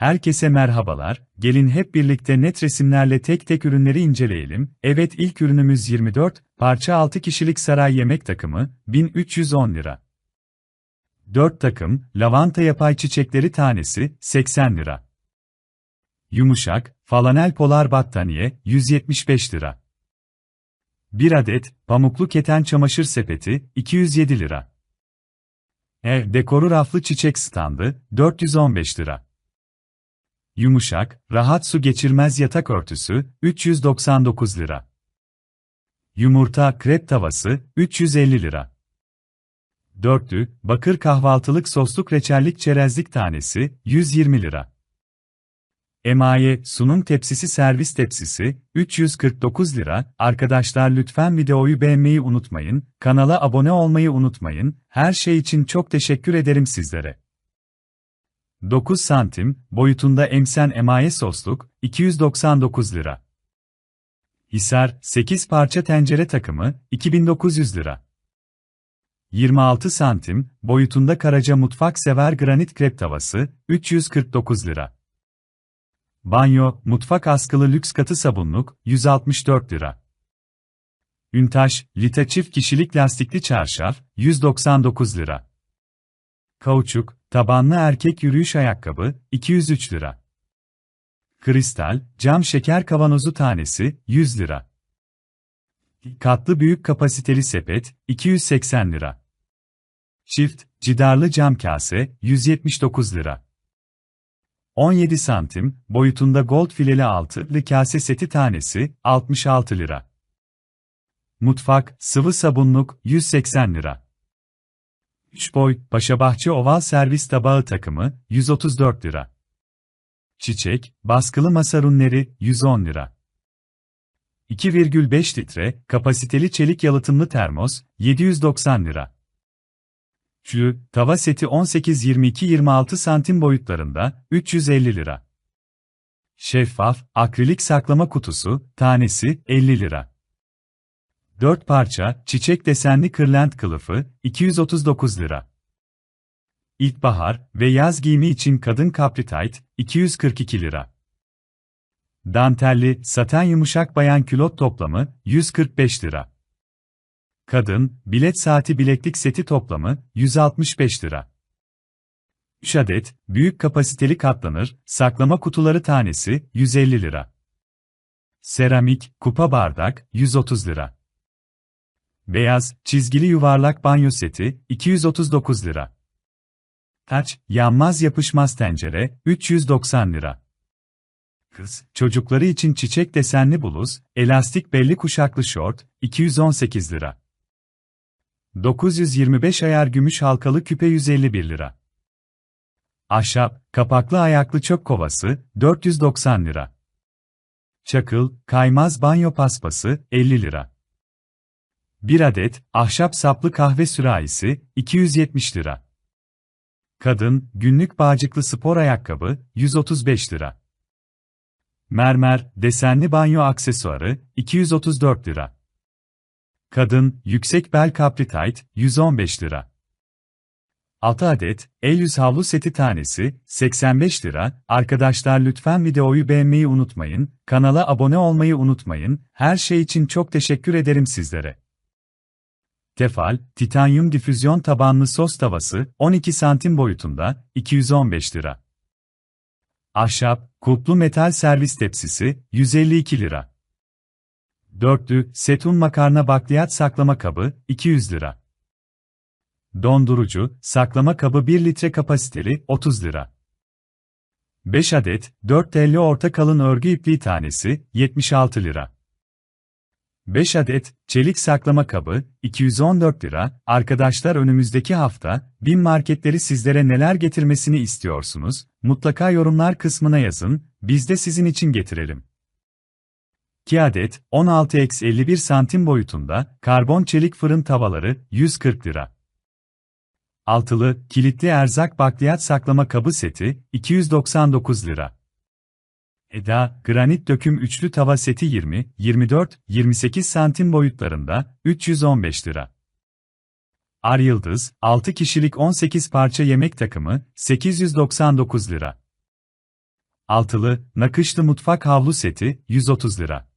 Herkese merhabalar, gelin hep birlikte net resimlerle tek tek ürünleri inceleyelim. Evet ilk ürünümüz 24, parça 6 kişilik saray yemek takımı, 1310 lira. 4 takım, lavanta yapay çiçekleri tanesi, 80 lira. Yumuşak, falanel polar battaniye, 175 lira. 1 adet, pamuklu keten çamaşır sepeti, 207 lira. Ev dekoru raflı çiçek standı, 415 lira. Yumuşak, rahat su geçirmez yatak örtüsü, 399 lira. Yumurta krep tavası, 350 lira. Dörtlü, bakır kahvaltılık sosluk reçellik çerezlik tanesi, 120 lira. Emaye, sunum tepsisi servis tepsisi, 349 lira. Arkadaşlar lütfen videoyu beğenmeyi unutmayın, kanala abone olmayı unutmayın, her şey için çok teşekkür ederim sizlere. 9 santim, boyutunda emsen emaye sosluk, 299 lira. Hisar, 8 parça tencere takımı, 2900 lira. 26 santim, boyutunda Karaca mutfak sever granit krep tavası, 349 lira. Banyo, mutfak askılı lüks katı sabunluk, 164 lira. Üntaş, lita çift kişilik lastikli çarşaf, 199 lira. Kauçuk, tabanlı erkek yürüyüş ayakkabı, 203 lira. Kristal, cam şeker kavanozu tanesi, 100 lira. Katlı büyük kapasiteli sepet, 280 lira. Çift, cidarlı cam kase, 179 lira. 17 santim, boyutunda gold fileli altılı kase seti tanesi, 66 lira. Mutfak, sıvı sabunluk, 180 lira. 3 boy, Paşabahçe oval servis tabağı takımı, 134 lira. Çiçek, baskılı masa runleri, 110 lira. 2,5 litre, kapasiteli çelik yalıtımlı termos, 790 lira. Çü, tava seti 18-22-26 santim boyutlarında, 350 lira. Şeffaf, akrilik saklama kutusu, tanesi, 50 lira. 4 parça, çiçek desenli kırlent kılıfı, 239 lira. İlkbahar ve yaz giyimi için kadın capri tight, 242 lira. Dantelli, saten yumuşak bayan külot toplamı, 145 lira. Kadın, bilet saati bileklik seti toplamı, 165 lira. 3 adet, büyük kapasiteli katlanır, saklama kutuları tanesi, 150 lira. Seramik, kupa bardak, 130 lira. Beyaz, çizgili yuvarlak banyo seti, 239 lira. Taç, yanmaz yapışmaz tencere, 390 lira. Kız, çocukları için çiçek desenli bluz, elastik belli kuşaklı şort, 218 lira. 925 ayar gümüş halkalı küpe 151 lira. Ahşap, kapaklı ayaklı çöp kovası, 490 lira. Çakıl, kaymaz banyo paspası, 50 lira. 1 adet, ahşap saplı kahve sürahisi, 270 lira. Kadın, günlük bağcıklı spor ayakkabı, 135 lira. Mermer, desenli banyo aksesuarı, 234 lira. Kadın, yüksek bel capri tight, 115 lira. 6 adet, el yüz havlu seti tanesi, 85 lira. Arkadaşlar lütfen videoyu beğenmeyi unutmayın, kanala abone olmayı unutmayın, her şey için çok teşekkür ederim sizlere. Tefal, titanyum difüzyon tabanlı sos tavası, 12 santim boyutunda, 215 lira. Ahşap, kulplu metal servis tepsisi, 152 lira. Dörtlü, setun makarna bakliyat saklama kabı, 200 lira. Dondurucu, saklama kabı 1 litre kapasiteli, 30 lira. 5 adet, 4 telli orta kalın örgü ipliği tanesi, 76 lira. 5 adet çelik saklama kabı 214 lira. Arkadaşlar önümüzdeki hafta bin marketleri sizlere neler getirmesini istiyorsunuz? Mutlaka yorumlar kısmına yazın. Biz de sizin için getirelim. 2 adet 16x51 santim boyutunda karbon çelik fırın tavaları 140 lira. Altılı kilitli erzak bakliyat saklama kabı seti 299 lira. Eda, granit döküm üçlü tava seti 20, 24, 28 santim boyutlarında, 315 lira. Ar Yıldız, 6 kişilik 18 parça yemek takımı, 899 lira. altılı, nakışlı mutfak havlu seti, 130 lira.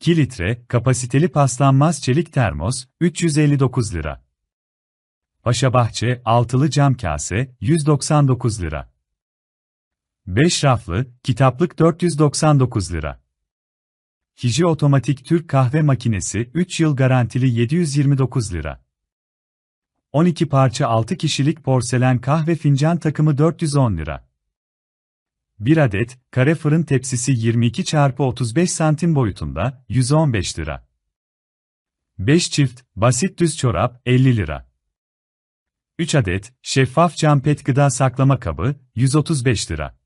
2 litre, kapasiteli paslanmaz çelik termos, 359 lira. Paşabahçe, altılı cam kase, 199 lira. 5 raflı, kitaplık 499 lira. Hiji otomatik Türk kahve makinesi 3 yıl garantili 729 lira. 12 parça 6 kişilik porselen kahve fincan takımı 410 lira. 1 adet kare fırın tepsisi 22 x 35 santim boyutunda 115 lira. 5 çift basit düz çorap 50 lira. 3 adet şeffaf cam pet gıda saklama kabı 135 lira.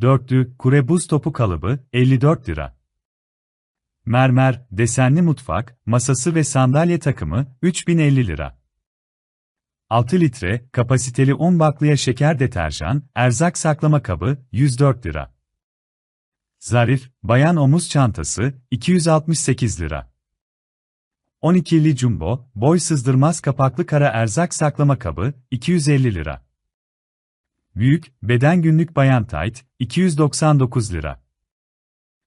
Dörtlü kure buz topu kalıbı 54 lira. Mermer, desenli mutfak, masası ve sandalye takımı 3050 lira. 6 litre, kapasiteli 10 baklıya şeker deterjan, erzak saklama kabı 104 lira. Zarif, bayan omuz çantası 268 lira. 12'li jumbo, boy sızdırmaz kapaklı kara erzak saklama kabı 250 lira. Büyük, beden günlük bayan tayt 299 lira.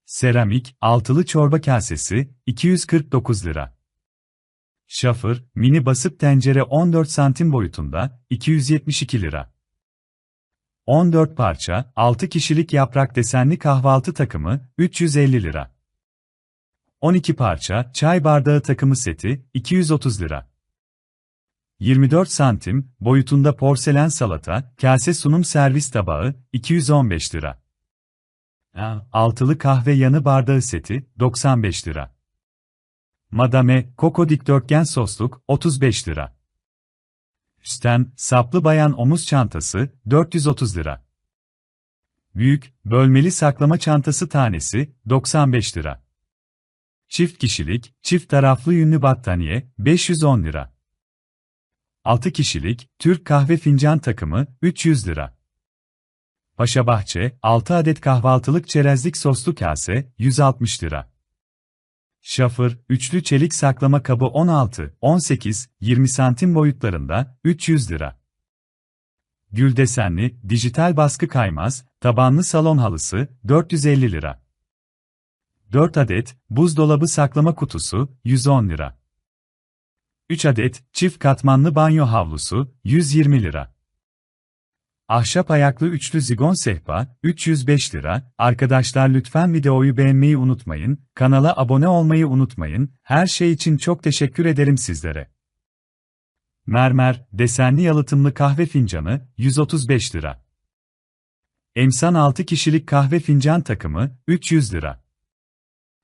Seramik, altılı çorba kasesi, 249 lira. Şafır, mini basıp tencere 14 santim boyutunda, 272 lira. 14 parça, 6 kişilik yaprak desenli kahvaltı takımı, 350 lira. 12 parça, çay bardağı takımı seti, 230 lira. 24 santim, boyutunda porselen salata, kase sunum servis tabağı, 215 lira. Altılı kahve yanı bardağı seti, 95 lira. Madame, Koko dikdörtgen sosluk, 35 lira. Üstten, saplı bayan omuz çantası, 430 lira. Büyük, bölmeli saklama çantası tanesi, 95 lira. Çift kişilik, çift taraflı yünlü battaniye, 510 lira. 6 kişilik, Türk kahve fincan takımı, 300 lira. Paşabahçe, 6 adet kahvaltılık çerezlik soslu kase, 160 lira. Şafır, üçlü çelik saklama kabı 16, 18, 20 santim boyutlarında, 300 lira. Gül desenli, dijital baskı kaymaz, tabanlı salon halısı, 450 lira. 4 adet, buzdolabı saklama kutusu, 110 lira. 3 adet, çift katmanlı banyo havlusu, 120 lira. Ahşap ayaklı üçlü zigon sehpa, 305 lira. Arkadaşlar lütfen videoyu beğenmeyi unutmayın, kanala abone olmayı unutmayın, her şey için çok teşekkür ederim sizlere. Mermer, desenli yalıtımlı kahve fincanı, 135 lira. Emsan 6 kişilik kahve fincan takımı, 300 lira.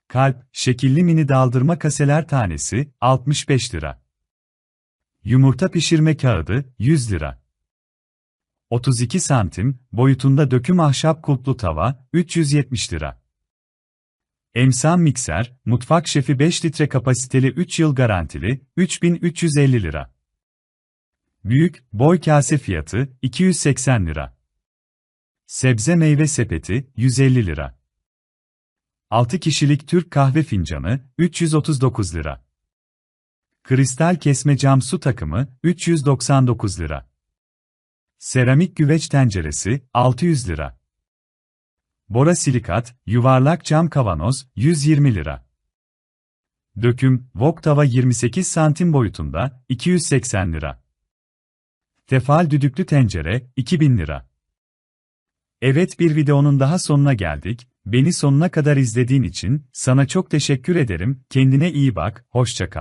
Kalp, şekilli mini daldırma kaseler tanesi, 65 lira. Yumurta pişirme kağıdı, 100 lira. 32 santim, boyutunda döküm ahşap kulplu tava, 370 lira. Emsan mikser, mutfak şefi 5 litre kapasiteli 3 yıl garantili, 3350 lira. Büyük, boy kase fiyatı, 280 lira. Sebze meyve sepeti, 150 lira. 6 kişilik Türk kahve fincanı, 339 lira. Kristal kesme cam su takımı, 399 lira. Seramik güveç tenceresi, 600 lira. Bora silikat, yuvarlak cam kavanoz, 120 lira. Döküm, wok tava 28 santim boyutunda, 280 lira. Tefal düdüklü tencere, 2000 lira. Evet bir videonun daha sonuna geldik. Beni sonuna kadar izlediğin için sana çok teşekkür ederim. Kendine iyi bak, hoşça kal.